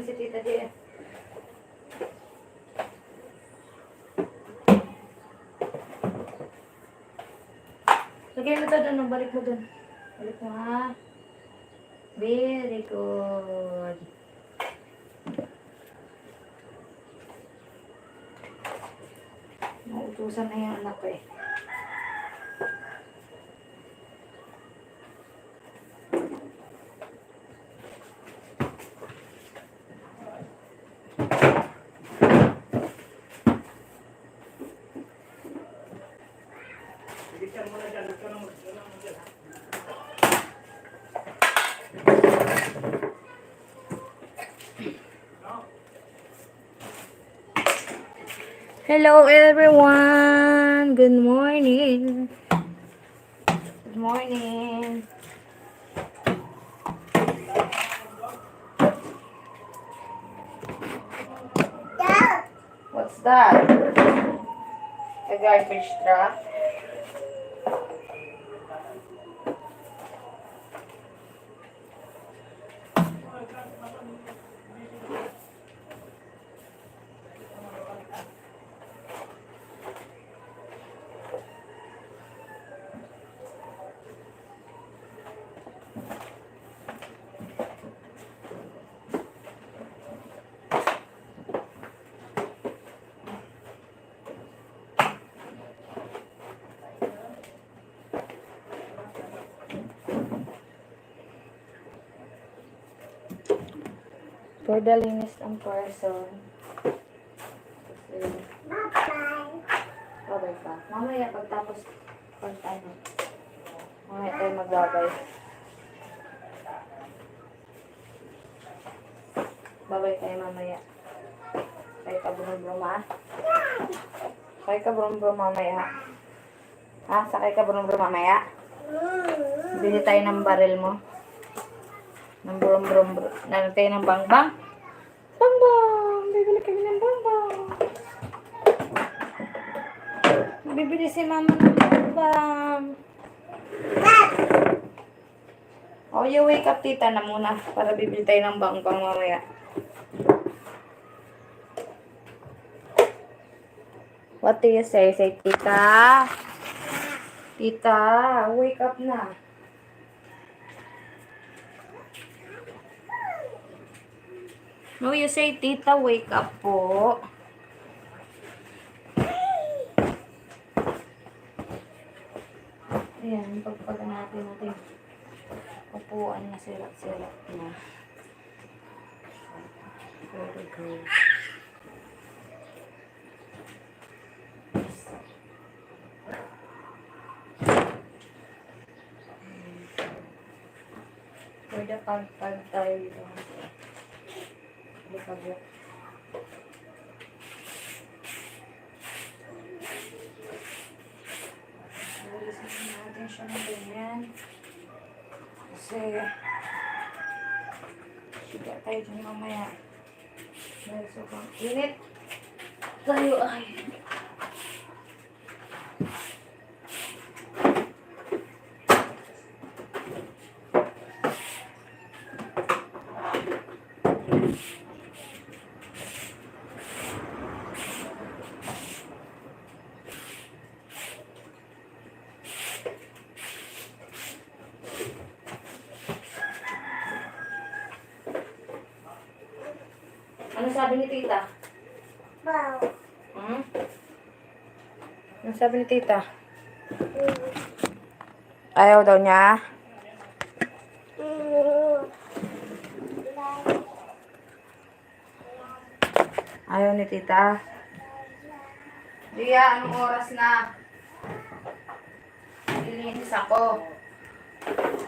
namin si Tita Dia. Lagyan mo to doon, balik mo doon. Balik mo ha. Very good. Nautusan na yung anak ko eh. Hello everyone! Good morning! Good morning! What's that? A guy garbage truck? For the linis ng person. Babay ka. Mamaya pagtapos pag ano. Mamaya tayo magbabay. Babay tayo mamaya. Kay ka brum-brum ha? Sakay ka brum-brum mamaya. Ha? Sakay ka brum-brum mamaya? Bili tayo ng baril mo. Ng brum brum brum. Nalang tayo ng bang bang. Bang bang! Bibili kami ng bang bang. Bibili si mama ng bang bang. Oh, you wake up tita na muna para bibili tayo ng bang bang mamaya. What do you say? Say, tita. Tita, wake up na. No, you say, tita, wake up po. Ayan, pagpaga natin natin. Upuan na sirat-sirat na. Very good. Pwede pag-pag tayo dito. Likag yun. Alisin natin siya ng ganyan. Kasi, siga tayo dyan mamaya. Dahil sobrang init. Tayo ay. Ano sabi ni tita? Wow. Hmm? Ano sabi ni tita? Ayaw daw niya. Ayaw ni tita. Dia, anong oras na? Ilinis ako.